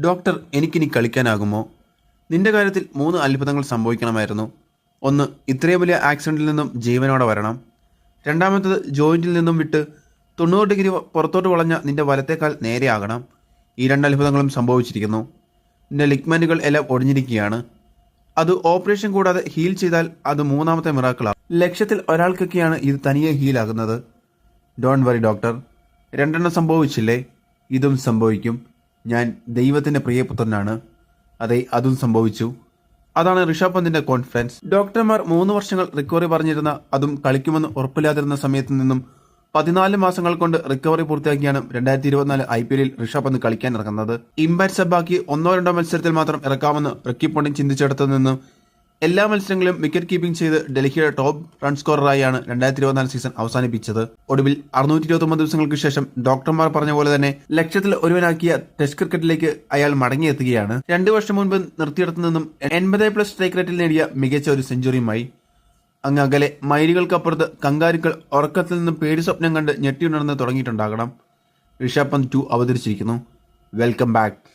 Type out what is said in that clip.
Doctor എനിക്കിനി കളിക്കാനാകുമോ? നിന്റെ കാര്യത്തിൽ മൂന്ന് അത്ഭുതങ്ങൾ സംഭവിക്കണമായിരുന്നു. ഒന്ന് ഇത്രയും വലിയ ആക്സിഡന്റിൽ നിന്നും ജീവനോടെ വരണം. രണ്ടാമത്തത് ജോയിന്റിൽ നിന്നും വിട്ട് തൊണ്ണൂറ് ഡിഗ്രി പുറത്തോട്ട് വളഞ്ഞ നിന്റെ വലത്തേക്കാൾ നേരെയാകണം ഈ രണ്ട് അത്ഭുതങ്ങളും സംഭവിച്ചിരിക്കുന്നു. നിന്റെ ലിഗ്മെന്റുകൾ എല്ലാം ഒടിഞ്ഞിരിക്കുകയാണ്. അത് ഓപ്പറേഷൻ കൂടാതെ ഹീൽ ചെയ്താൽ അത് മൂന്നാമത്തെ മിറാക്കിളാണ് ലക്ഷത്തിൽ ഒരാൾക്കൊക്കെയാണ് ഇത് തനിയെ ഹീലാകുന്നത് ഡോണ്ട് വറി ഡോക്ടർ. രണ്ടെണ്ണം സംഭവിച്ചില്ലേ? ഇതും സംഭവിക്കും. ഞാൻ ദൈവത്തിന്റെ പ്രിയപുത്രനാണ്. അതെ അതും സംഭവിച്ചു. അതാണ് ഋഷഭ് പന്തിന്റെ കോൺഫിഡൻസ് ഡോക്ടർമാർ മൂന്ന് വർഷങ്ങൾ റിക്കവറി പറഞ്ഞിരുന്ന അതും കളിക്കുമെന്ന് ഉറപ്പില്ലാതിരുന്ന സമയത്ത് നിന്നും പതിനാല് മാസങ്ങൾ കൊണ്ട് റിക്കവറി പൂർത്തിയാക്കിയാണ് രണ്ടായിരത്തി ഇരുപത്തിനാല് ഐ പി എല്ലിൽ ഋഷഭ് പന്ത് കളിക്കാൻ ഇറങ്ങുന്നത്. ഇമ്പാക്ട് സബാക്കി ഒന്നോ രണ്ടോ മത്സരത്തിൽ മാത്രം ഇറക്കാമെന്ന് റിക്കി പോണ്ടിങ് ചിന്തിച്ചെടുത്തു നിന്നും എല്ലാ മത്സരങ്ങളിലും വിക്കറ്റ് കീപ്പിംഗ് ചെയ്ത് ഡൽഹിയുടെ ടോപ്പ് റൺ സ്കോററായാണ് രണ്ടായിരത്തി ഇരുപത്തിനാല് സീസൺ അവസാനിപ്പിച്ചത്. ഒടുവിൽ അറുന്നൂറ്റി ഇരുപത്തി ദിവസങ്ങൾക്ക് ശേഷം ഡോക്ടർമാർ പറഞ്ഞ പോലെ തന്നെ ലക്ഷ്യത്തിൽ ഒരുവനാക്കിയ ടെസ്റ്റ് ക്രിക്കറ്റിലേക്ക് അയാൾ മടങ്ങിയെത്തുകയാണ്. രണ്ടു വർഷം മുൻപ് നിർത്തിയിടത്തു നിന്നും എൺപത് പ്ലസ് സ്ട്രൈക്ക് റേറ്റിൽ നേടിയ മികച്ച ഒരു സെഞ്ചുറിയുമായി അങ്ങ് അകലെ മൈലുകൾക്കപ്പുറത്ത് കങ്കാരുക്കൾ ഉറക്കത്തിൽ നിന്നും പേടി സ്വപ്നം കണ്ട് ഞെട്ടിയുണർന്ന് തുടങ്ങിയിട്ടുണ്ടാകണം. Rishabh Pant to അവതരിച്ചിരിക്കുന്നു. Welcome back